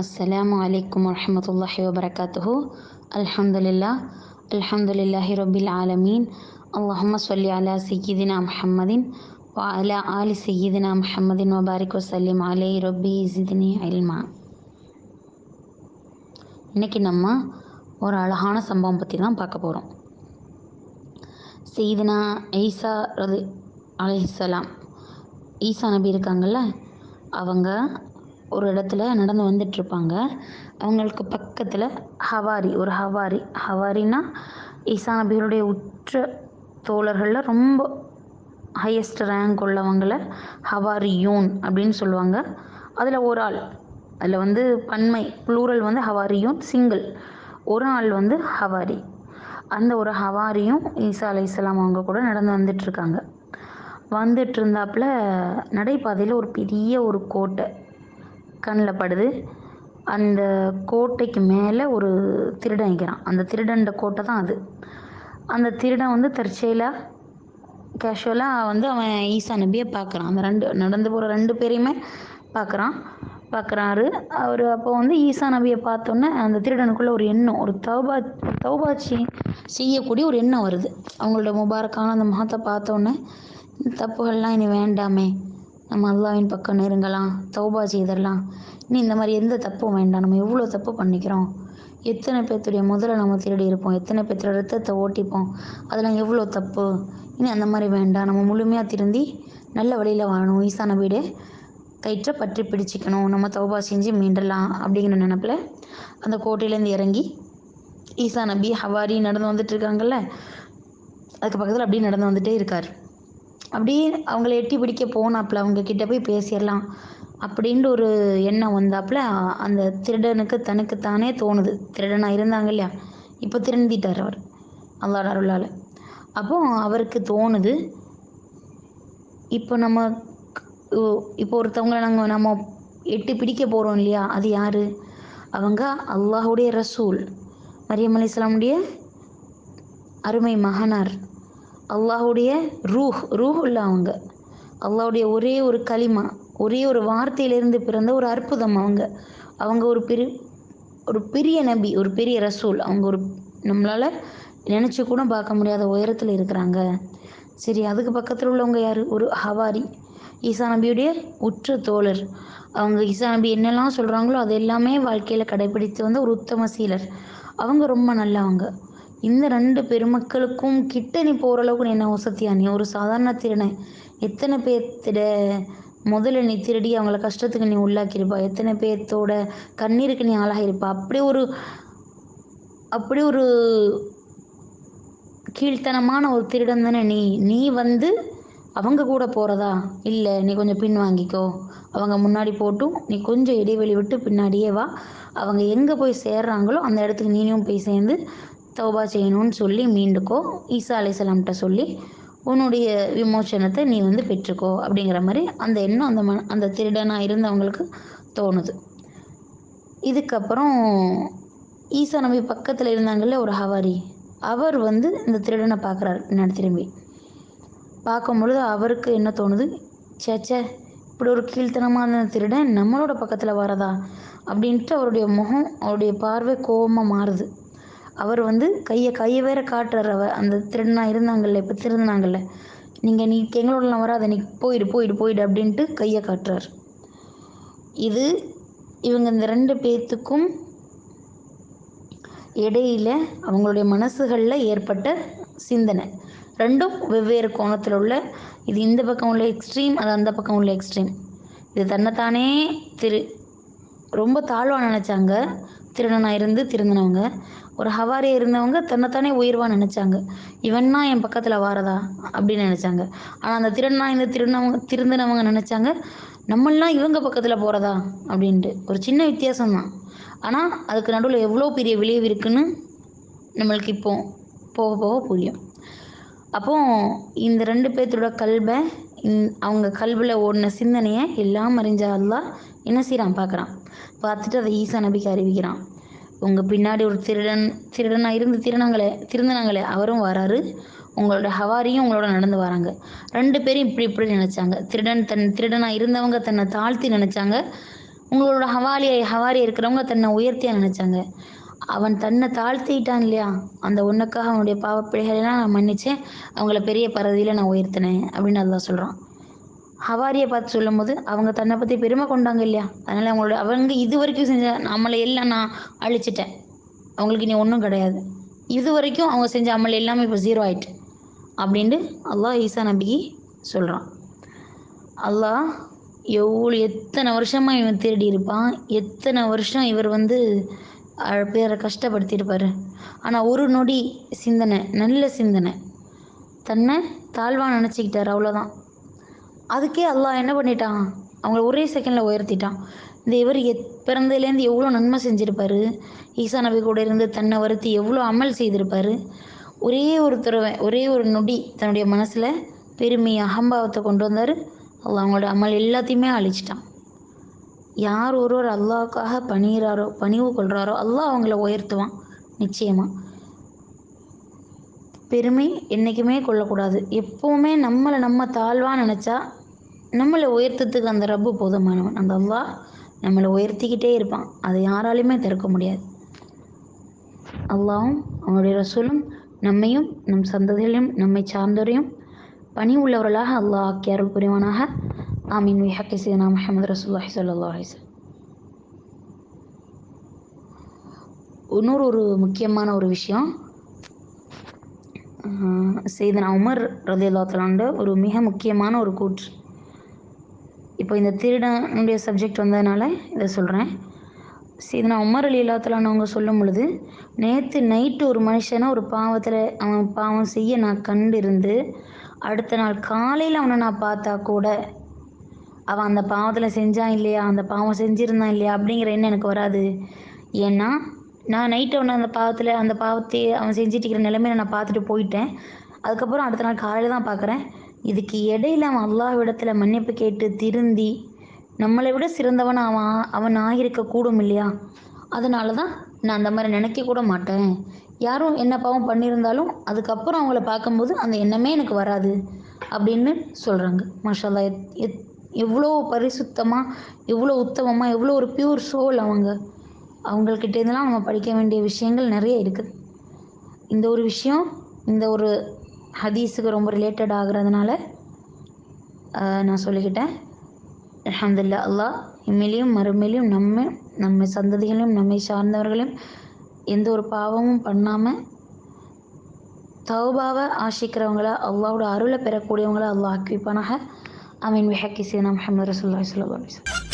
அஸ்ஸலாம் அலைக்கும் வரமத்துல்லாஹி வபரகாத்துஹு அல்ஹம்துலில்லா அல்ஹம்துலில்லாஹி ரொபில் ஆலமீன் அல்லாஹம்ம சொல்லி அலா சையீதினா முஹம்மதின் வா அலா ஆலி சையீதினா முஹம்மதின் வபாரிக் வசல்லிம் அலை ரொபி இசிதினி அல்மா இன்றைக்கி நம்ம ஒரு அழகான சம்பவம் பற்றி தான் பார்க்க போகிறோம் செய்தினா ஈசா ரது அலிசலாம் ஈசா நபி இருக்காங்கள்ல அவங்க ஒரு இடத்துல நடந்து வந்துட்டுருப்பாங்க அவங்களுக்கு பக்கத்தில் ஹவாரி ஒரு ஹவாரி. ஹவாரினா ஈசா நபிகளுடைய உற்ற தோழர்களில் ரொம்ப ஹையஸ்ட் ரேங்க் உள்ளவங்கள ஹவாரியூன் அப்படின்னு சொல்லுவாங்க. அதில் ஒரு ஆள் அதில் வந்து பன்மை ப்ளூரல் வந்து ஹவாரியூன் சிங்கிள் ஒரு ஆள் வந்து ஹவாரி. அந்த ஒரு ஹவாரியும் ஈசா அலைஹிஸ்ஸலாம் அவங்க கூட நடந்து வந்துட்டுருக்காங்க வந்துட்டு இருந்தாப்புல நடைபாதையில் ஒரு பெரிய ஒரு கோட்டை கண்ணில் படுது. அந்த கோட்டைக்கு மேலே ஒரு திருடன் நிற்கிறான். அந்த திருடன்ட கோட்டை தான் அது. அந்த திருடன் வந்து தற்செயலாக கேஷுவலாக வந்து அவன் ஈசா நபியை பார்க்குறான். அந்த ரெண்டு நடந்து போகிற ரெண்டு பேரையுமே பார்க்குறான். பார்க்குறாரு. அவர் அப்போ வந்து ஈசா நபியை பார்த்தோன்னே அந்த திருடனுக்குள்ளே ஒரு எண்ணம் ஒரு தௌபா தௌபாச்சி செய்யக்கூடிய ஒரு எண்ணம் வருது. அவங்களோட முபாரக்கான அந்த முகத்தை பார்த்தோன்னே தப்புகள்லாம் இனி வேண்டாமே. நம்ம அல்லாவின் பக்கம் நெருங்கலாம் தௌபா செய்திடலாம் இனி இந்த மாதிரி எந்த தப்பும் வேண்டாம். நம்ம எவ்வளோ தப்பு பண்ணிக்கிறோம்? எத்தனை பேர்த்துடைய முதல்ல நம்ம திருடி இருப்போம்? எத்தனை பேர்த்துடைய ரத்தத்தை ஓட்டிப்போம்? அதெல்லாம் எவ்வளோ தப்பு? இனி அந்த மாதிரி வேண்டாம். நம்ம முழுமையாக திருந்தி நல்ல வழியில் வாழணும். ஈசான வீடு கயிற்றை பற்றி பிடிச்சிக்கணும். நம்ம தௌபா செஞ்சு மீண்டலாம் அப்படிங்கிற நினப்பில் அந்த கோட்டையிலேருந்து இறங்கி ஈசா நபி ஹவாரி நடந்து வந்துட்டு இருக்காங்கல்ல? அதுக்கு பக்கத்தில் அப்படியே நடந்து வந்துட்டே இருக்கார். அப்படியே அவங்கள எட்டி பிடிக்க போனாப்புல அவங்க கிட்ட போய் பேசிடலாம் அப்படின்ட்டு ஒரு எண்ணம் வந்தாப்புல அந்த திருடனுக்கு தனக்கு தானே தோணுது. திருடனாக இருந்தாங்க இல்லையா? இப்போ திருந்திட்டார் அவர் அல்லாட அருளால். அப்போ அவருக்கு தோணுது இப்போ நம்ம இப்போ ஒருத்தவங்கள நாங்கள் நம்ம எட்டி பிடிக்க போகிறோம் இல்லையா? அது யார்? அவங்க அல்லாஹுடைய ரசூல் மரியம் அலி இஸ்லாமுடைய அருமை மகனார். அல்லாஹுடைய ரூஹ் ரூஹ் உள்ள அவங்க அல்லாவுடைய ஒரே ஒரு களிமா ஒரே ஒரு வார்த்தையிலிருந்து பிறந்த ஒரு அற்புதம் அவங்க. அவங்க ஒரு பெரிய ஒரு பெரிய நபி ஒரு பெரிய ரசூல். அவங்க ஒரு நம்மளால் நினச்சி கூட பார்க்க முடியாத உயரத்தில் இருக்கிறாங்க. சரி அதுக்கு பக்கத்தில் உள்ளவங்க யார்? ஒரு ஹவாரி. ஈசா நபியுடைய உற்ற தோழர். அவங்க ஈசா நபி என்னெல்லாம் சொல்கிறாங்களோ அது எல்லாமே வாழ்க்கையில் கடைபிடித்து வந்த ஒரு உத்தம சீலர். அவங்க ரொம்ப நல்லவங்க. இந்த ரெண்டு பெருமக்களுக்கும் கிட்ட நீ போகிற அளவுக்கு நீ என்ன வசதியா? நீ ஒரு சாதாரண திருடனை. எத்தனை பேர்த்திட முதல்ல நீ திருடி அவங்கள கஷ்டத்துக்கு நீ உள்ளாக்கியிருப்பா? எத்தனை பேர்த்தோட கண்ணீருக்கு நீ ஆளாகிருப்பா அப்படி ஒரு அப்படி ஒரு கீழ்த்தனமான ஒரு திருடன் தானே நீ. நீ வந்து அவங்க கூட போகிறதா இல்லை நீ கொஞ்சம் பின் வாங்கிக்கோ. அவங்க முன்னாடி போட்டும் நீ கொஞ்சம் இடைவெளி விட்டு பின்னாடியே வா. அவங்க எங்கே போய் சேர்றாங்களோ அந்த இடத்துக்கு நீனும் போய் சேர்ந்து தௌபா செய்யணும்னு சொல்லி மீண்டுக்கோ ஈசா அலிசலாம்கிட்ட சொல்லி உன்னுடைய விமோச்சனத்தை நீ வந்து பெற்றுக்கோ அப்படிங்கிற மாதிரி அந்த எண்ணம் அந்த ம அந்த திருடனாக இருந்தவங்களுக்கு தோணுது. இதுக்கப்புறம் ஈசா நம்பி பக்கத்தில் இருந்தாங்கல்ல ஒரு ஹவாரி அவர் வந்து இந்த திருடனை பார்க்குறாரு பின்னாடி திரும்பி. பார்க்கும் பொழுது அவருக்கு என்ன தோணுது? சேச்சே இப்படி ஒரு கீழ்த்தனமான திருடன் நம்மளோட பக்கத்தில் வரதா அப்படின்ட்டு அவருடைய முகம் அவருடைய பார்வை கோபமாக மாறுது. அவர் வந்து கையை கையை வேற காட்டுறாரு. அவர் அந்த திருடனாக இருந்தாங்கல்ல இப்போ திருந்தாங்கல்ல நீங்கள் நீ எங்களோடலாம் வராத நீ போயிடு போயிடு போயிடு அப்படின்ட்டு கையை காட்டுறார். இது இவங்க இந்த ரெண்டு பேர்த்துக்கும் இடையில அவங்களுடைய மனசுகளில் ஏற்பட்ட சிந்தனை. ரெண்டும் வெவ்வேறு கோணத்தில் உள்ள இது இந்த பக்கம் உள்ள எக்ஸ்ட்ரீம் அது அந்த பக்கம் உள்ள எக்ஸ்ட்ரீம் இது தன்னைத்தானே திரு ரொம்ப தாழ்வாக நினச்சாங்க. திருடனாக இருந்து திருந்தினவங்க. ஒரு ஹவாரியாக இருந்தவங்க தன்னைத்தானே உயர்வாக நினச்சாங்க. இவன்னா என் பக்கத்தில் வாரதா? அப்படின்னு நினச்சாங்க. ஆனால் அந்த திருடனா இந்த திருநவங்க திருந்தினவங்க நினச்சாங்க நம்மளாம் இவங்க பக்கத்தில் போகிறதா அப்படின்ட்டு. ஒரு சின்ன வித்தியாசம் தான் ஆனால் அதுக்கு நடுவில் எவ்வளோ பெரிய விளைவு இருக்குன்னு நம்மளுக்கு இப்போ போக போக புரியும். அப்போ இந்த ரெண்டு பேர்த்தோட கல்வை அவங்க கல்வியில் ஓடின சிந்தனையை எல்லாம் அறிஞ்ச அல்லா என்ன செய்கிறான் பார்க்குறான். பார்த்துட்டு அதை ஈசா நபிக்கு அறிவிக்கிறான். உங்கள் பின்னாடி ஒரு திருடன் திருடனாக இருந்து திருநாங்களே திருந்தனாங்களே அவரும் வராரு. உங்களோட ஹவாரியும் உங்களோட நடந்து வராங்க. ரெண்டு பேரும் இப்படி இப்படி நினச்சாங்க. திருடன் தன் திருடனாக இருந்தவங்க தன்னை தாழ்த்தி நினச்சாங்க. உங்களோட ஹவாலியை ஹவாரி இருக்கிறவங்க தன்னை உயர்த்தியா நினச்சாங்க. அவன் தன்னை தாழ்த்திட்டான் இல்லையா? அந்த ஒன்றுக்காக அவனுடைய பாவப்பிழைகளெல்லாம் நான் மன்னிச்சேன். அவங்கள பெரிய பறவையில் நான் உயர்த்தினேன் அப்படின்னு அதெல்லாம் சொல்கிறான் ஹவாரியை பார்த்து சொல்லும்போது அவங்க தன்னை பற்றி பெருமை கொண்டாங்க இல்லையா? அதனால் அவங்களோட அவங்க இது வரைக்கும் செஞ்ச நம்மளை எல்லாம் நான் அழிச்சிட்டேன். அவங்களுக்கு இனி ஒன்றும் கிடையாது. இது வரைக்கும் அவங்க செஞ்ச அமல் எல்லாமே இப்போ ஜீரோ ஆயிட்டு. அப்படின்ட்டு அல்லாஹ் ஈசா நபிக்கு சொல்கிறான் அல்லாஹ் எவ்வளோ எத்தனை வருஷமாக இவன் திருடி இருப்பான் எத்தனை வருஷம் இவர் வந்து பேரை கஷ்டப்படுத்தியிருப்பார் ஆனால் ஒரு நொடி சிந்தனை நல்ல சிந்தனை. தன்னை தாழ்வாக நினச்சிக்கிட்டார் அவ்வளோதான் அதுக்கே அல்லாஹ் என்ன பண்ணிட்டான்? அவங்கள ஒரே செகண்டில் உயர்த்திட்டான். இந்த இவர் எத் பிறந்ததுலேருந்து எவ்வளோ நன்மை செஞ்சுருப்பாரு? ஈசா நபி கூட இருந்து தன்னை வருத்தி எவ்வளோ அமல் செய்திருப்பாரு? ஒரே ஒரு துறவை ஒரே ஒரு நொடி தன்னுடைய மனசில் பெருமை அகம்பாவத்தை கொண்டு வந்தார். அல்லாஹ் அவங்களோட அமல் எல்லாத்தையுமே அழிச்சிட்டான். யார் ஒருவர் அல்லாவுக்காக பணிகிறாரோ பணிவு கொள்கிறாரோ அல்லாஹ் அவங்கள உயர்த்துவான் நிச்சயமாக பெருமை என்றைக்குமே கொள்ளக்கூடாது. எப்போவுமே நம்மளை நம்ம தாழ்வாக நினச்சா நம்மளை உயர்த்தத்துக்கு அந்த ரப்பு போதுமானவன். அந்த அல்லா நம்மளை உயர்த்திக்கிட்டே இருப்பான். அதை யாராலையுமே தடுக்க முடியாது. அல்லாவும் அவனுடைய ரசூலும் நம்மையும் நம் சந்ததிகளையும் நம்மை சார்ந்தோரையும் பணி உள்ளவர்களாக அல்லாஹ் ஆக்கி அருள் புரிவானாக. ஆமீன் விஹக்கி சீனா முஹம்மது ரசூல்லாஹி ஸல்லல்லாஹு அலைஹி வஸல்லம் இன்னொரு ஒரு முக்கியமான ஒரு விஷயம். செய்தனா உமர் ரதியல்லாத்தலாண்ட ஒரு மிக முக்கியமான ஒரு கூற்று. இப்போ இந்த திருடனுடைய சப்ஜெக்ட் வந்ததுனால இதை சொல்கிறேன் செய்தனா உமர் அலி அவங்க சொல்லும் பொழுது நேற்று நைட்டு ஒரு மனுஷனை ஒரு பாவத்தில் அவன் பாவம் செய்ய நான் கண்டு இருந்து அடுத்த நாள் காலையில் அவனை நான் பார்த்தா கூட அவன் அந்த பாவத்தில் செஞ்சான் இல்லையா? அந்த பாவம் செஞ்சுருந்தான் இல்லையா? அப்படிங்கிற எண்ணம் எனக்கு வராது. ஏன்னா நான் நைட்டு ஒன்று அந்த பாவத்தில் அந்த பாவத்தை அவன் செஞ்சுட்டு இருக்கிற நிலைமையில நான் பார்த்துட்டு போயிட்டேன். அதுக்கப்புறம் அடுத்த நாள் காலையில் தான் பார்க்குறேன். இதுக்கு இடையில அவன் அல்லாஹ்விடத்தில் மன்னிப்பு கேட்டு திருந்தி நம்மளை விட சிறந்தவன் அவன் அவன் ஆகியிருக்க கூடும் இல்லையா? அதனால தான் நான் அந்த மாதிரி நினைக்க கூட மாட்டேன். யாரும் என்ன பாவம் பண்ணியிருந்தாலும் அதுக்கப்புறம் அவங்கள பார்க்கும்போது அந்த எண்ணமே எனக்கு வராது அப்படின்னு சொல்கிறாங்க மாஷால்லா எத் எத் எவ்வளோ பரிசுத்தமாக எவ்வளோ உத்தமமாக எவ்வளோ ஒரு பியூர் சோல் அவங்க. அவங்கக்கிட்டேருந்துலாம் நம்ம படிக்க வேண்டிய விஷயங்கள் நிறைய இருக்குது இந்த ஒரு விஷயம் இந்த ஒரு ஹதீஸுக்கு ரொம்ப ரிலேட்டட் ஆகுறதுனால நான் சொல்லிக்கிட்டேன். அஹமதுல்லா அல்லாஹ் இம்மையிலையும் மறுமையிலையும் நம்ம நம்ம சந்ததிகளையும் நம்மை சார்ந்தவர்களையும் எந்த ஒரு பாவமும் பண்ணாமல் தௌபாவை ஆசிக்கிறவங்கள அல்லாவோட அருளை பெறக்கூடியவங்கள அல்லாஹ் ஆக்கிவிப்பானாக আমিন বিহাকি সিনা মোহাম্মদ রসুল্লাহ সাল্লাম